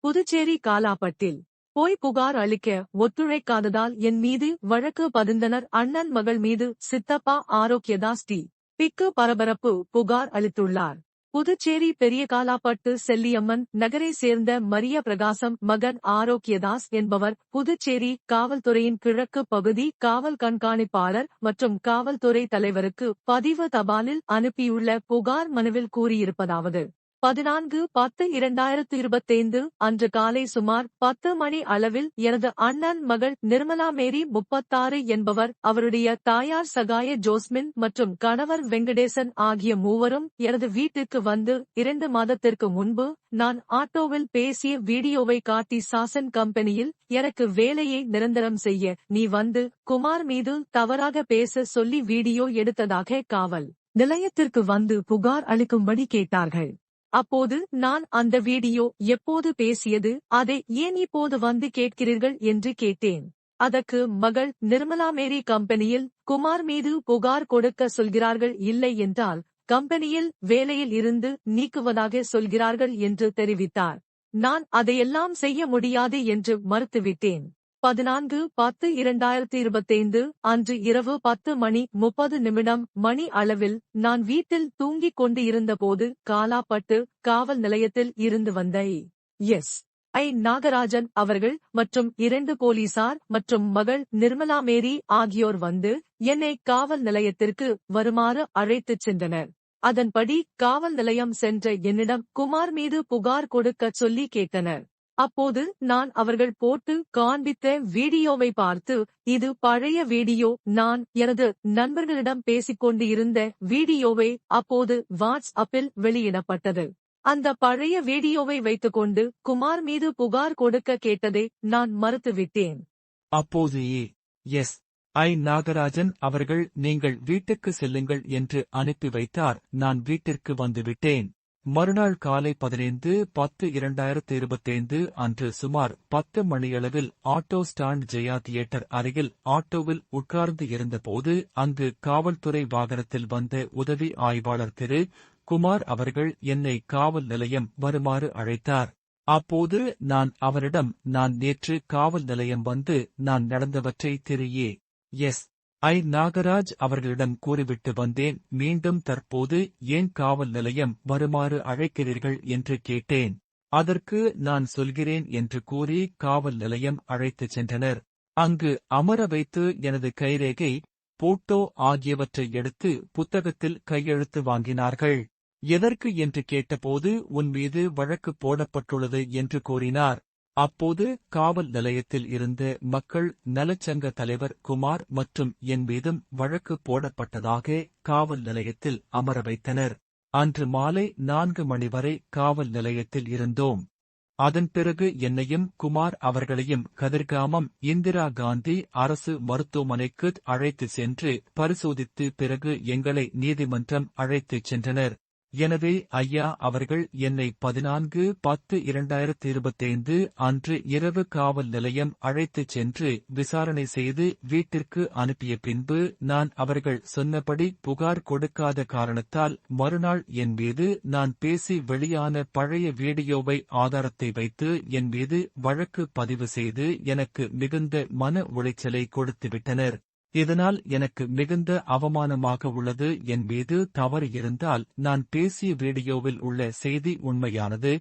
புதுச்சேரி காலாப்பட்டில் போய் புகார் அளிக்க ஒத்துழைக்காததால் என் மீது வழக்கு பதிந்தனர் அண்ணன் மகள் மீது சித்தப்பா ஆரோக்கியதாஸ் டி. பிக்கு பரபரப்பு புகார் அளித்துள்ளார். புதுச்சேரி பெரிய காலாப்பட்டு செல்லியம்மன் நகரை சேர்ந்த மரிய பிரகாசம் மகன் ஆரோக்கியதாஸ் என்பவர் புதுச்சேரி காவல்துறையின் கிழக்கு பகுதி காவல் கண்காணிப்பாளர் மற்றும் காவல்துறை தலைவருக்கு பதிவு தபாலில் அனுப்பியுள்ள புகார் மனுவில் கூறியிருப்பதாவது. பதினான்கு பத்து இரண்டாயிரத்து இருபத்தைந்து அன்று காலை சுமார் பத்து மணி அளவில் எனது அண்ணன் மகள் நிர்மலா மேரி முப்பத்தாறு என்பவர் அவருடைய தாயார் சகாய ஜோஸ்மின் மற்றும் கணவர் வெங்கடேசன் ஆகிய மூவரும் எனது வீட்டிற்கு வந்து இரண்டு மாதத்திற்கு முன்பு நான் ஆட்டோவில் பேசிய வீடியோவை காட்டி சாசன் கம்பெனியில் எனக்கு வேலையை நிரந்தரம் செய்ய நீ வந்து குமார் மீது தவறாக பேச சொல்லி வீடியோ எடுத்ததாக காவல் நிலையத்திற்கு வந்து புகார் அளிக்கும்படி கேட்டார்கள். அப்போது நான் அந்த வீடியோ எப்போது பேசியது அதை ஏன் இப்போது வந்து கேட்கிறீர்கள் என்று கேட்டேன். அதற்கு மகள் நிர்மலா மேரி கம்பெனியில் குமார் மீது புகார் கொடுக்க சொல்கிறார்கள் இல்லை என்றால் கம்பெனியில் வேலையில் இருந்து நீக்குவதாக சொல்கிறார்கள் என்று தெரிவித்தார். நான் அதையெல்லாம் செய்ய முடியாது என்று மறுத்துவிட்டேன். பதினான்கு பத்து இரண்டாயிரத்தி இருபத்தைந்து அன்று இரவு பத்து மணி முப்பது நிமிடம் மணி அளவில் நான் வீட்டில் தூங்கிக் கொண்டு இருந்தபோது காலாப்பட்டு காவல் நிலையத்தில் இருந்து வந்த எஸ். ஐ. நாகராஜன் அவர்கள் மற்றும் இரண்டு போலீசார் மற்றும் மகள் நிர்மலா மேரி ஆகியோர் வந்து என்னை காவல் நிலையத்திற்கு வருமாறு அழைத்துச் சென்றனர். அதன்படி காவல் நிலையம் சென்ற என்னிடம் குமார் மீது புகார் கொடுக்கச் சொல்லி கேட்டனர். அப்போது நான் அவர்கள் போட்டு காண்பித்த வீடியோவை பார்த்து இது பழைய வீடியோ நான் எனது நண்பர்களிடம் பேசிக்கொண்டு இருந்த வீடியோவை அப்போது வாட்ஸ் அப்பில் வெளியிடப்பட்டது. அந்த பழைய வீடியோவை வைத்துக்கொண்டு குமார் மீது புகார் கொடுக்க கேட்டதை நான் மறுத்துவிட்டேன். அப்போது எஸ் ஐ நாகராஜன் அவர்கள் நீங்கள் வீட்டுக்கு செல்லுங்கள் என்று அனுப்பி வைத்தார். நான் வீட்டிற்கு வந்துவிட்டேன். மறுநாள் காலை பதினைந்து பத்து இரண்டாயிரத்து இருபத்தைந்து அன்று சுமார் பத்து மணியளவில் ஆட்டோ ஸ்டாண்ட் ஜெயா தியேட்டர் அருகில் ஆட்டோவில் உட்கார்ந்து இருந்தபோது அங்கு காவல்துறை வாகனத்தில் வந்த உதவி ஆய்வாளர் திரு. குமார் அவர்கள் என்னை காவல் நிலையம் வருமாறு அழைத்தார். அப்போது நான் அவரிடம் நான் நேற்று காவல் நிலையம் வந்து நான் நடந்தவற்றை திரு. ஏ. எஸ். ஐ நாகராஜ் அவர்களிடம் கூறிவிட்டு வந்தேன் மீண்டும் தற்போது ஏன் காவல் நிலையம் வருமாறு அழைக்கிறீர்கள் என்று கேட்டேன். அதற்கு நான் சொல்கிறேன் என்று கூறி காவல் நிலையம் அழைத்துச் சென்றனர். அங்கு அமர வைத்து எனது கைரேகை போட்டோ ஆகியவற்றை எடுத்து புத்தகத்தில் கையெழுத்து வாங்கினார்கள். எதற்கு என்று கேட்டபோது உன் மீது வழக்கு போடப்பட்டுள்ளது என்று கூறினார். அப்போது காவல் நிலையத்தில் இருந்த மக்கள் நலச்சங்க தலைவர் குமார் மற்றும் என் மீதும் வழக்கு போடப்பட்டதாக காவல் நிலையத்தில் அமர வைத்தனர். அன்று மாலை நான்கு மணி வரை காவல் நிலையத்தில் இருந்தோம். அதன் பிறகு என்னையும் குமார் அவர்களையும் கதிர்காமம் இந்திரா காந்தி அரசு மருத்துவமனைக்கு அழைத்து சென்று பரிசோதித்து பிறகு எங்களை நீதிமன்றம் அழைத்துச் சென்றனர். எனவே ஐயா அவர்கள் என்னை பதினான்கு பத்து இரண்டாயிரத்தி இருபத்தைந்து அன்று இரவு காவல் நிலையம் அழைத்துச் சென்று விசாரணை செய்து வீட்டிற்கு அனுப்பிய பின்பு நான் அவர்கள் சொன்னபடி புகார் கொடுக்காத காரணத்தால் மறுநாள் என் மீது நான் பேசி வெளியான பழைய வீடியோவை ஆதாரத்தை வைத்து என் மீது வழக்கு பதிவு செய்து எனக்கு மிகுந்த மன உளைச்சலை கொடுத்துவிட்டனர். இதனால் எனக்கு மிகுந்த அவமானமாக உள்ளது. என் மீது தவறு இருந்தால் நான் பேசிய வீடியோவில் உள்ள செய்தி உண்மையானது.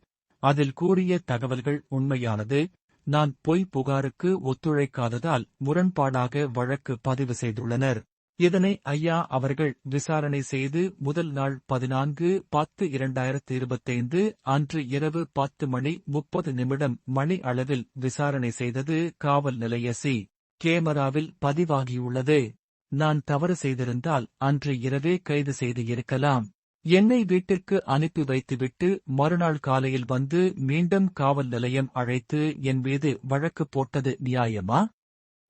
அதில் கூறிய தகவல்கள் உண்மையானது. நான் பொய் புகாருக்கு ஒத்துழைக்காததால் முரண்பாடாக வழக்கு பதிவு செய்துள்ளனர். இதனை ஐயா அவர்கள் விசாரணை செய்து முதல் நாள் பதினான்கு பத்து இரண்டாயிரத்து இருபத்தைந்து அன்று இரவு பத்து மணி முப்பது நிமிடம் மணி அளவில் விசாரணை செய்தது காவல் நிலைய சி. கேமராவில் பதிவாகியுள்ளது. நான் தவறு செய்திருந்தால் அன்று இரவே கைது செய்து இருக்கலாம். என்னை வீட்டிற்கு அனுப்பி வைத்துவிட்டு மறுநாள் காலையில் வந்து மீண்டும் காவல் நிலையம் அழைத்து என் மீது வழக்கு போட்டது நியாயமா?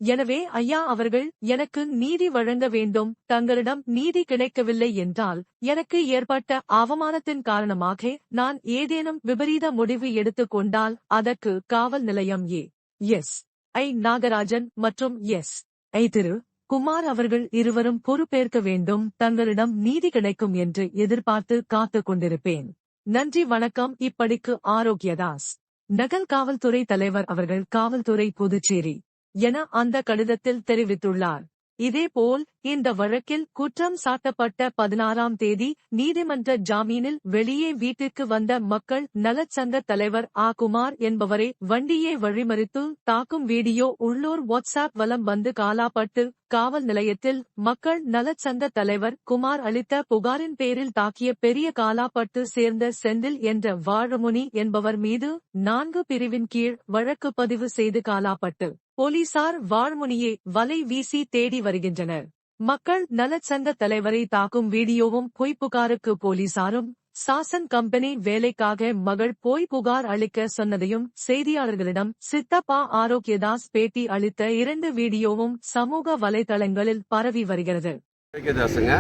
எனவே ஐயா அவர்கள் எனக்கு நீதி வழங்க வேண்டும் தங்களிடம் நீதி கிடைக்கவில்லை என்றால் எனக்கு ஏற்பட்ட அவமானத்தின் காரணமாக நான் ஏதேனும் விபரீத முடிவு எடுத்துக் கொண்டால் அதற்கு காவல் நிலையம் ஏ. எஸ். ஐ. நாகராஜன் மற்றும் எஸ். ஐ திரு குமார் அவர்கள் இருவரும் பொறுப்பேற்க வேண்டும். தங்களிடம் நீதி கிடைக்கும் என்று எதிர்பார்த்து காத்துக் கொண்டிருப்பேன். நன்றி வணக்கம். இப்படிக்கு ஆரோக்கியதாஸ் நகல் காவல்துறை தலைவர் அவர்கள் காவல்துறை புதுச்சேரி. என அந்த கடிதத்தில் தெரிவித்துள்ளார். இதேபோல் இந்த வழக்கில் குற்றம் சாட்டப்பட்ட பதினாறாம் தேதி நீதிமன்ற ஜாமீனில் வெளியே வீட்டிற்கு வந்த மக்கள் நலச்சங்க தலைவர் ஆ. குமார் என்பவரை வண்டியை வழிமறித்து தாக்கும் வீடியோ உள்ளூர் வாட்ஸ்ஆப் வலம் வந்து காலாப்பட்டு காவல் நிலையத்தில் மக்கள் நலச்சங்க தலைவர் குமார் அளித்த புகாரின் பேரில் தாக்கிய பெரிய காலாப்பட்டு சேர்ந்த செந்தில் என்ற வாழமுனி என்பவர் மீது நான்கு பிரிவின் கீழ் வழக்கு பதிவு செய்து காலாப்பட்டு. போலீசார் வான்முனியை வலை வீசி தேடி வருகின்றனர். மக்கள் நலச்சங்க தலைவரை தாக்கும் வீடியோவும் பொய்ப்புகாருக்கு போலீசாரும் சாசன் கம்பெனி வேலைக்காக மகள் போய் புகார் அளிக்க சொன்னதையும் செய்தியாளர்களிடம் சித்தப்பா ஆரோக்கியதாஸ் பேட்டி அளித்த இரண்டு வீடியோவும் சமூக வலைதளங்களில் பரவி வருகிறது. ஆரோக்கியதாசுங்க.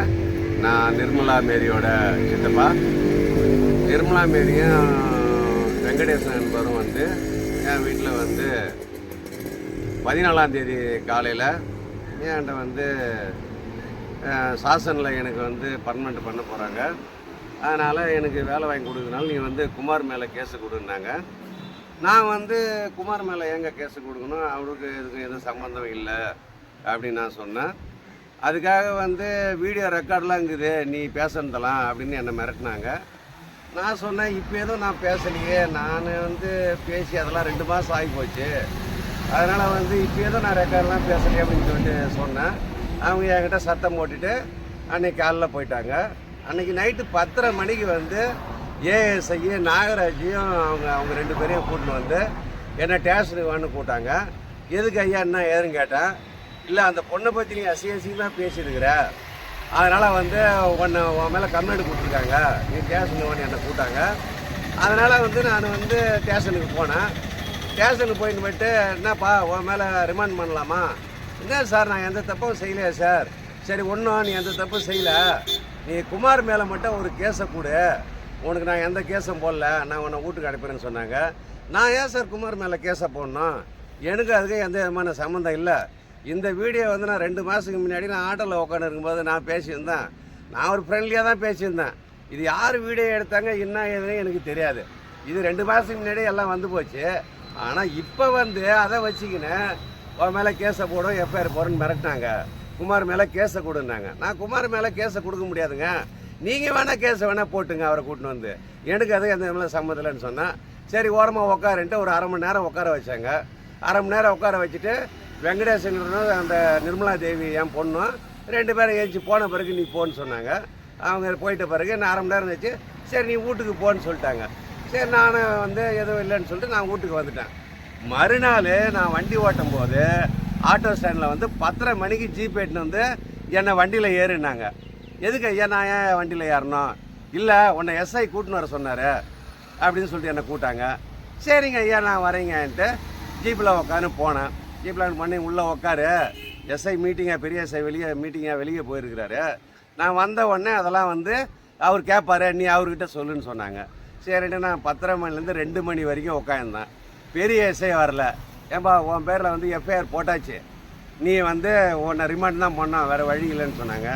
நான் நிர்மலா மேரியோட சித்தப்பா. நிர்மலா மேரியும் வெங்கடேசன் என்பவரும் வந்து என் வீட்டில் வந்து பதினாலாம் தேதி காலையில் என்கிட்ட வந்து சாசனில் எனக்கு வந்து பர்மனெண்ட் பண்ண போகிறாங்க அதனால் எனக்கு வேலை வாங்கி கொடுக்குறதுனால நீ வந்து குமார் மேலே கேஸு கொடுன்னாங்க. நான் வந்து குமார் மேலே ஏங்க கேஸு கொடுக்கணும்? அவருக்கு இதுக்கு எதுவும் சம்மந்தம் இல்லை அப்படின்னு நான் சொன்னேன். அதுக்காக வந்து வீடியோ ரெக்கார்டெலாம் இருக்குது நீ பேசுனதெல்லாம் அப்படின்னு என்னை மிரட்டினாங்க. நான் சொன்னேன் இப்போ எதுவும் நான் பேசலையே நான் வந்து பேசி அதெல்லாம் ரெண்டு மாதம் ஆகி போச்சு. அதனால் வந்து இப்போ ஏதோ நான் ரெக்கார்ட்லாம் பேசலையே அப்படின்னு சொல்லிட்டு சொன்னேன். அவங்க என்கிட்ட சத்தம் போட்டுட்டு அன்னைக்கு காலைல போயிட்டாங்க. அன்னைக்கு நைட்டு பத்தரை மணிக்கு வந்து ஏஎஸ்ஐயும் நாகராஜையும் அவங்க அவங்க ரெண்டு பேரையும் கூட்டின்னு வந்து என்னை ஸ்டேஷனுக்கு வேணும்னு கூட்டாங்க எதுக்கு ஐயா என்ன ஏதுன்னு கேட்டேன். இல்லை அந்த பொண்ணை பற்றி நீ அசிங்கமாக பேசியிருக்கிற. அதனால் வந்து உன்னை உன் மேலே கம்ப்ளைண்ட் கொடுத்துருக்காங்க. நீ ஸ்டேஷனுக்கு வந்து என்னை கூட்டாங்க அதனால் வந்து நான் வந்து ஸ்டேஷனுக்கு போனேன். ஸ்டேஷனுக்கு போயிட்டு போயிட்டு என்னப்பா உன் மேலே ரிமாண்ட் பண்ணலாமா? என்ன சார் நான் எந்த தப்பும் செய்யலையே சார். சரி ஒன்றும் நீ எந்த தப்பும் செய்யலை. நீ குமார் மேலே மட்டும் ஒரு கேஸை கொடு. உனக்கு நான் எந்த கேஸும் போடல. நான் உன்னை வீட்டுக்கு அனுப்புறேன்னு சொன்னாங்க. நான் ஏன் சார் குமார் மேலே கேஸை போடணும்? எனக்கு அதுக்கு எந்த விதமான சம்மந்தம் இல்லை. இந்த வீடியோ வந்து நான் ரெண்டு மாதத்துக்கு முன்னாடி நான் ஆட்டோவில் உட்காந்து இருக்கும்போது நான் பேசியிருந்தேன். நான் ஒரு ஃப்ரெண்ட்லியாக தான் பேசியிருந்தேன். இது யார் வீடியோ எடுத்தாங்க என்ன ஏதுன்னு எனக்கு தெரியாது. இது ரெண்டு மாதத்துக்கு முன்னாடி எல்லாம் வந்து போச்சு. ஆனால் இப்போ வந்து அதை வச்சுக்கின்னு உன் மேலே கேஸை போடும் எஃப்ஐஆர் போடுன்னு மிரட்டினாங்க. குமார் மேலே கேஸை கொடுன்னாங்க. நான் குமார் மேலே கேஸை கொடுக்க முடியாதுங்க. நீங்கள் வேணால் கேஸை வேணால் போட்டுங்க அவரை கூட்டின்னு வந்து. எனக்கு அது எந்த மேலே சம்மதம் இல்லைன்னு சொன்னேன் சரி ஓரமாக உட்காருன்ட்டு ஒரு அரை மணி நேரம் உட்கார வச்சாங்க. அரை மணி நேரம் உட்கார வச்சுட்டு வெங்கடேசன் அந்த நிர்மலா தேவி என் பொண்ணும் ரெண்டு பேரும் ஏஞ்சி போன பிறகு நீ போன்னு சொன்னாங்க. அவங்க போயிட்ட பிறகு நான் அரை மணி நேரம் வச்சு சரி நீ வீட்டுக்கு போன்னு சொல்லிட்டாங்க. சரி நான் வந்து எதுவும் இல்லைன்னு சொல்லிட்டு நான் வீட்டுக்கு வந்துட்டேன். மறுநாள் நான் வண்டி ஓட்டும் போது ஆட்டோ ஸ்டாண்டில் வந்து பத்தரை மணிக்கு ஜீப் எட்டுன்னு வந்து என்னை வண்டியில் ஏறினாங்க. எதுக்கு ஐயா நான் ஏன் வண்டியில் ஏறணும்? இல்லை உன்னை எஸ்ஐ கூட்டின்னு வர சொன்னார் அப்படின்னு சொல்லிட்டு என்னை கூட்டாங்க சரிங்க ஐயா நான் வரேங்கன்ட்டு ஜீப்பில் உட்காந்து போனேன். ஜீப்பில் பண்ணி உள்ளே உட்காரு எஸ்ஐ மீட்டிங்காக பெரிய எஸ்ஐ வெளியே மீட்டிங்காக வெளியே போயிருக்கிறாரு. நான் வந்த உடனே அதெல்லாம் வந்து அவர் கேட்பாரு நீ அவர்கிட்ட சொல்லுன்னு சொன்னாங்க. சரின்னு நான் பத்தரை மணிலேருந்து ரெண்டு மணி வரைக்கும் உட்காந்துருந்தேன் பெரிய எஸ்ஐ வரல. ஏன்பா உன் பேரில் வந்து எஃப்ஐஆர் போட்டாச்சு. நீ வந்து உன்னை ரிமாண்ட் தான் பண்ணான் வேறு வழி இல்லைன்னு சொன்னாங்க.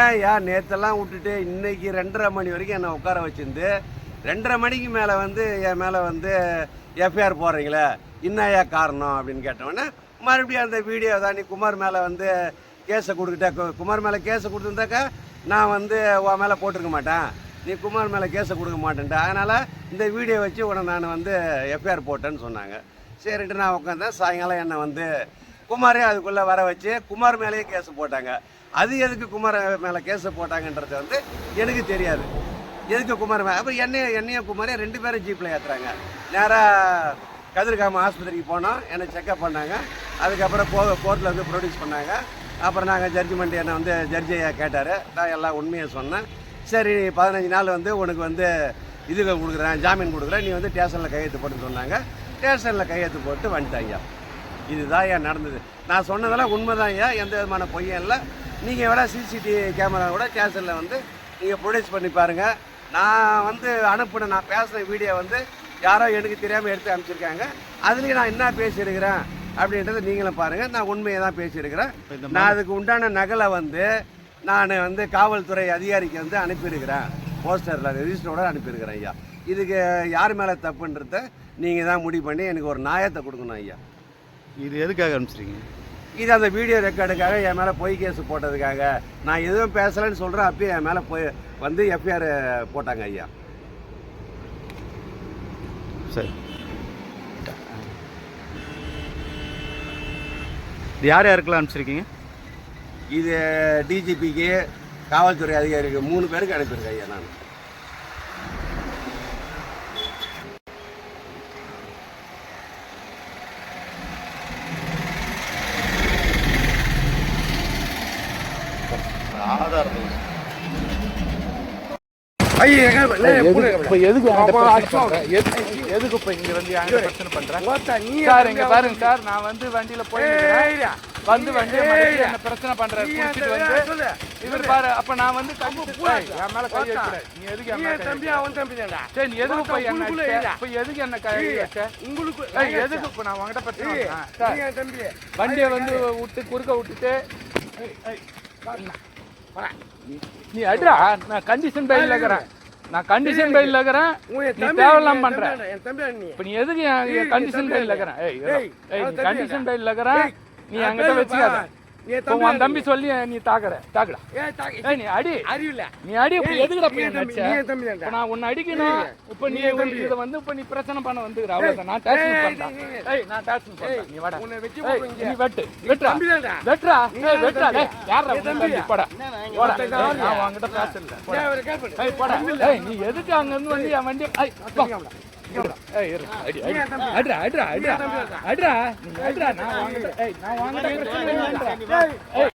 ஏன் யா நேற்றெல்லாம் விட்டுட்டு இன்றைக்கி ரெண்டரை மணி வரைக்கும் என்னை உட்கார வச்சுருந்து ரெண்டரை மணிக்கு மேலே வந்து என் மேலே வந்து எஃப்ஐஆர் போடுறீங்களே என்னையா காரணம் அப்படின்னு கேட்டவொடனே மறுபடியும் அந்த வீடியோ தான் நீ குமார் மேலே வந்து கேஸை கொடுத்துட்டா. குமார் மேலே கேஸை கொடுத்துருந்தாக்கா நான் வந்து உன் மேலே போட்டிருக்க மாட்டேன். நீ குமார் மேலே கேஸை கொடுக்க மாட்டேன்ட்டு அதனால் இந்த வீடியோ வச்சு உடனே நான் வந்து எஃப்ஐஆர் போட்டேன்னு சொன்னாங்க. சரின்ட்டு நான் உட்காந்தேன் சாயங்காலம் என்னை வந்து குமாரே அதுக்குள்ளே வர வச்சு குமார் மேலேயே கேஸை போட்டாங்க. அது எதுக்கு குமார் மேலே கேஸை போட்டாங்கன்றது வந்து எனக்கு தெரியாது. எதுக்கு குமார் மேலே? அப்புறம் என்னைய என்னையும் குமாரே ரெண்டு பேரும் ஜீப்பில் ஏற்றுறாங்க நேராக கதிர்காம ஆஸ்பத்திரிக்கு போனோம். என்னை செக்அப் பண்ணாங்க. அதுக்கப்புறம் கோ கோர்ட்டில் வந்து ப்ரொடியூஸ் பண்ணாங்க. அப்புறம் நாங்கள் ஜட்ஜ்மெண்ட் என்னை வந்து ஜட்ஜையாக கேட்டார். நான் எல்லாம் உண்மையை சொன்னேன். சரி பதினஞ்சு நாள் வந்து உனக்கு வந்து இது கொடுக்குறேன் ஜாமீன் கொடுக்குறேன். நீ வந்து ஸ்டேஷனில் கையெழுத்து போட்டு சொன்னாங்க. ஸ்டேஷனில் கையெழுத்து போட்டு வந்துட்டாங்க இதுதான் ஏன் நடந்தது. நான் சொன்னதெல்லாம் உண்மைதான் ஐயா. எந்த விதமான பொய்யும் இல்லை. நீங்கள் விட சிசிடிவி கேமரா கூட ஸ்டேஷனில் வந்து நீங்கள் ப்ரொடியூஸ் பண்ணி பாருங்கள் நான் வந்து அனுப்பின நான் பேசின வீடியோ வந்து யாரோ எனக்கு தெரியாமல் எடுத்து அனுப்பிச்சிருக்காங்க. அதுலேயும் நான் என்ன பேசியிருக்கிறேன் அப்படின்றத நீங்களும் பாருங்கள் நான் உண்மையை தான் பேசியிருக்கிறேன். நான் அதுக்கு உண்டான நகலை வந்து நான் வந்து காவல்துறை அதிகாரிக்கு வந்து அனுப்பியிருக்கிறேன். போஸ்டரில் ரெஜிஸ்டரோட அனுப்பியிருக்கிறேன் ஐயா. இதுக்கு யார் மேலே தப்புன்றத நீங்கள் தான் முடிவு பண்ணி எனக்கு ஒரு நியாயத்தை கொடுக்கணும் ஐயா. இது எதுக்காக அனுப்பிச்சிருக்கீங்க இது அந்த வீடியோ ரெக்கார்டுக்காக என் மேலே பொய் கேஸ் போட்டதுக்காக. நான் எதுவும் பேசலைன்னு சொல்கிறேன் அப்பயே என் மேலே போய் வந்து எஃப்ஐஆர் போட்டாங்க ஐயா. சரி. இது யார் யாருக்கெல்லாம் அனுப்பிச்சிருக்கீங்க? இது டிஜிபிக்கு காவல்துறை அதிகாரிக்கு மூணு பேருக்கு அனுப்பியிருக்கேன் ஐயா நான். எதுக்கு இப்ப இங்க வந்து பிரச்சனை பண்ற? சார் இங்க பாருங்க சார் நான் வந்து வண்டியில போயிருக்கிறேன் வந்து மறிச்சு என்ன பிரச்சனை பண்றாரு? குடிச்சிட்டு வந்து இவர் பாரு அப்ப நான் வந்து கம்பு என் மேல கை வைக்கிறேன் நீ எதுக்கு என் வைக்கிற? அவன் தம்பி தான்டா. சரி நீ எதுக்கு போய் என்ன. இப்ப எதுக்கு என்ன கை வச்ச உங்களுக்கு எதுக்கு இப்ப நான் உங்ககிட்ட பண்றேன்? நீ என் தம்பி. வண்டியை வந்து விட்டு குறுக்க விட்டுட்டு. நீ- அடிடா. நான் கண்டிஷன் பையில் இருக்கிறேன். நான் கண்டிஷன் பையில் இருக்கிறேன். நீ தம்பி தேவையில்லாம் பண்ற. தம்பி தம்பி நீ. இப்ப நீ எதுக்கு கண்டிஷன் தம்பி பையில். இருக்கிறேன்? ஏய் தம்பி கண்டிஷன். பையில் இருக்கிற ஏய், நீ என்கிட்ட வச்சுக்காத. உன் தம்பி சொல்லி நீ தாக்குற தாக்குடா. ஏய் நீ அடி. அறிவில்ல. நீ அடி இப்ப எதுக்குடா போய் நடிச்ச நான் உன்னை அடிக்கணும். இப்ப நீ. இத வந்து இப்ப நீ பிரச்சனை பண்ண வந்துக்கிற அவ்வளவுதான் நான் டேக்ஸ் பண்றேன். நீ- நீ- ஏய் நான் டேக்ஸ் பண்றேன். நீ வாடா. உன்னை வெட்டு ஏய். டேய் யாரா தம்பி. போடா. போடா? நான் பேசல. போடா. ஏய் போடா. ஏய் எதுக்கு அங்க இருந்து வந்து என் வண்டி ஏய் ಅಡ್ರಾ ಅಡ್ರಾ ಅಡ್ರಾ ಅಡ್ರಾ ಅಡ್ರಾ ನಾ ವಾಂಗಡ ಏಯ್ ನಾ ವಾಂಗಡ ಏಯ್